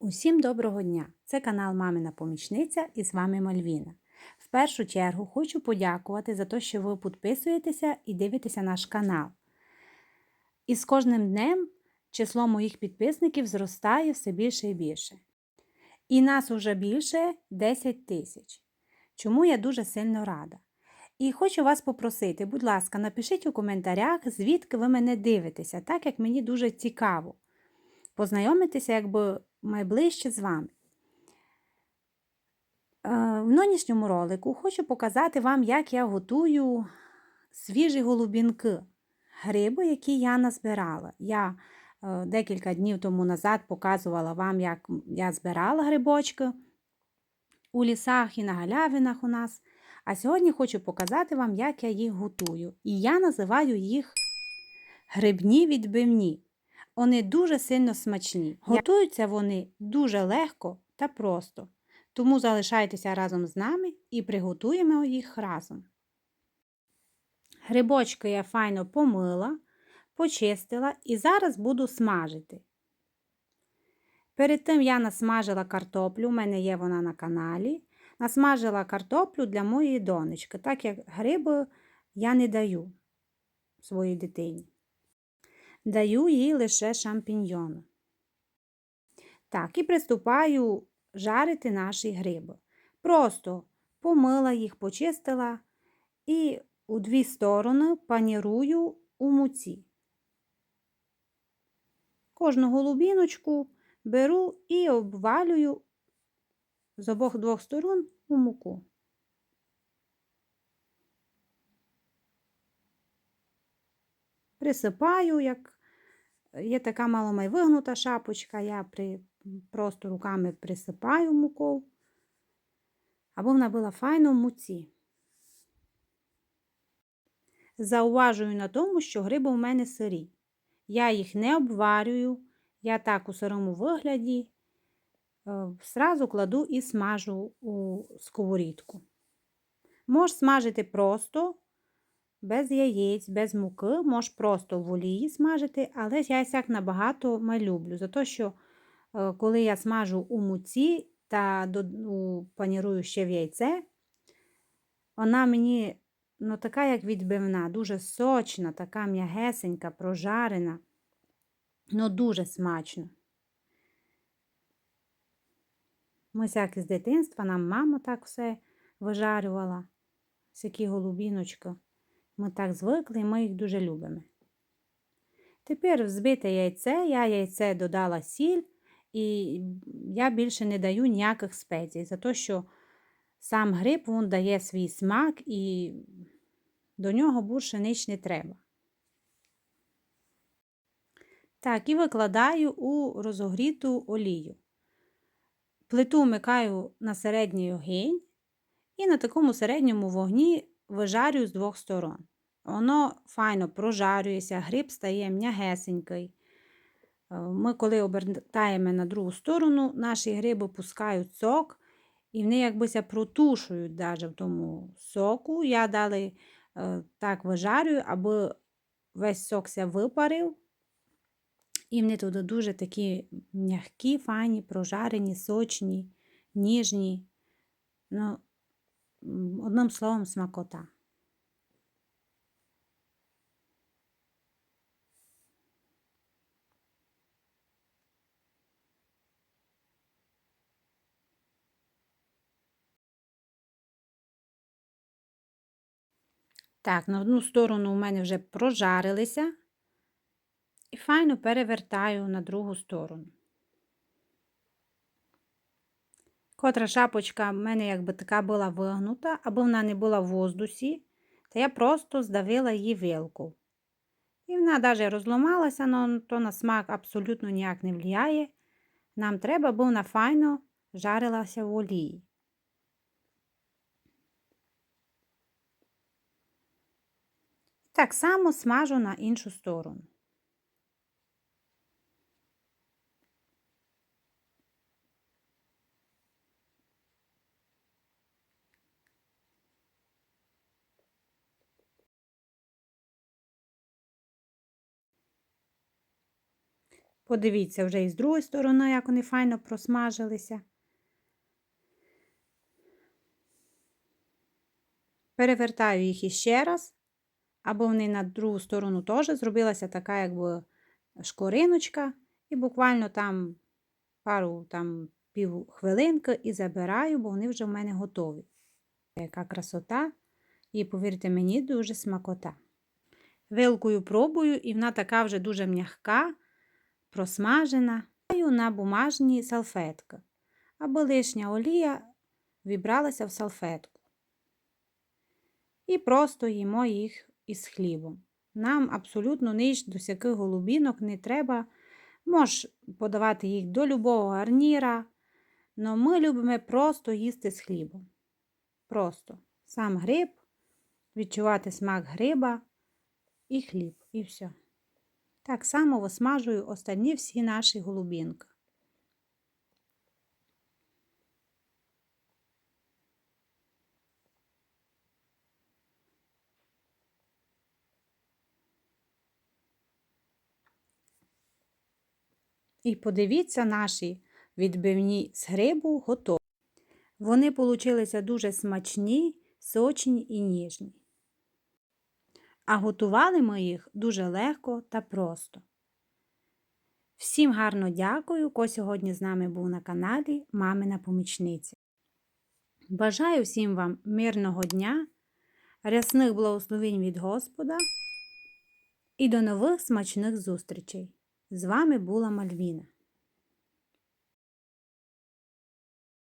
Усім доброго дня! Це канал Мамина Помічниця і з вами Мальвіна. В першу чергу хочу подякувати за те, що ви підписуєтеся і дивитеся наш канал. І з кожним днем число моїх підписників зростає все більше і більше. І нас уже більше 10 тисяч. Чому я дуже сильно рада. І хочу вас попросити, будь ласка, напишіть у коментарях, звідки ви мене дивитеся, так як мені дуже цікаво познайомитися якби найближче з вами. Е, В нинішньому ролику хочу показати вам, як я готую свіжі голубінки, гриби, які я назбирала. Я е, декілька днів тому назад показувала вам, як я збирала грибочки у лісах і на галявинах у нас. А сьогодні хочу показати вам, як я їх готую. І я називаю їх грибні відбивні. Вони дуже сильно смачні. Готуються вони дуже легко та просто. Тому залишайтеся разом з нами і приготуємо їх разом. Грибочки я файно помила, почистила і зараз буду смажити. Перед тим я насмажила картоплю, у мене є вона на каналі. Насмажила картоплю для моєї донечки, так як гриби я не даю своїй дитині. Даю їй лише шампіньйони. Так, і приступаю жарити наші гриби. Просто помила їх, почистила і у дві сторони панірую у муці. Кожну голубіночку беру і обвалюю з обох двох сторон у муку. Присипаю, як є така маломай вигнута шапочка, я при, просто руками присипаю муку, або вона була файно в муці. Зауважую на тому, що гриби у мене сирі. Я їх не обварюю, я так у сирому вигляді е, кладу і смажу у сковорідку. Можеш смажити просто, без яєць, без муки, можеш просто в олії смажити, але я сяк набагато ми люблю. За те, що е, коли я смажу у муці та панірую ще в яйце, вона мені ну, така, як відбивна, дуже сочна, така м'ягесенька, прожарена, ну дуже смачно. Ми всякі з дитинства, нам мама так все вижарювала, всякі голубіночки. Ми так звикли і ми їх дуже любимо. Тепер взбите яйце, я яйце додала сіль, і я більше не даю ніяких спецій, за те, що сам гриб він дає свій смак і до нього більше ніч не треба. Так, і викладаю у розогріту олію. Плиту вмикаю на середній огінь і на такому середньому вогні вижарюю з двох сторон. Воно файно прожарюється, гриб стає м'ягесенький. Е, ми, коли обертаємо на другу сторону, наші гриби пускають сок, і вони якбися протушують навіть в тому соку. Я далі е, так вижарюю, аби весь сок ся випарив. І вони тут дуже такі м'які, файні, прожарені, сочні, ніжні. Ну, Одним словом, смакота. Так, на одну сторону у мене вже прожарилися і файно перевертаю на другу сторону. Котра шапочка в мене якби така була вигнута, або вона не була в воздусі, то я просто здавила її вилку. І вона навіть розломалася, але то на смак абсолютно ніяк не впливає. Нам треба, бо вона файно жарилася в олії. Так само смажу на іншу сторону. Подивіться вже і з другої сторони, як вони файно просмажилися. Перевертаю їх іще раз, або вони на другу сторону теж зробилася така, якби шкориночка, і буквально там пару там пів хвилинки і забираю, бо вони вже в мене готові. Яка красота, і повірте мені, дуже смакота. Вилкою пробую, і вона така вже дуже м'ягка, просмажена. На бумажні салфетки, аби лишня олія вібралася в салфетку. І просто їмо їх із хлібом. Нам абсолютно ніч до всяких голубінок не треба. Можеш подавати їх до любого гарніра, але ми любимо просто їсти з хлібом. Просто сам гриб, відчувати смак гриба і хліб, і все. Так само висмажую останні всі наші голубінки. І подивіться, наші відбивні з грибу готові. Вони получилися дуже смачні, сочні і ніжні. А готували ми їх дуже легко та просто. Всім гарно дякую, хто сьогодні з нами був на каналі Мамина Помічниця. Бажаю всім вам мирного дня, рясних благословень від Господа і до нових смачних зустрічей! З вами була Мальвіна.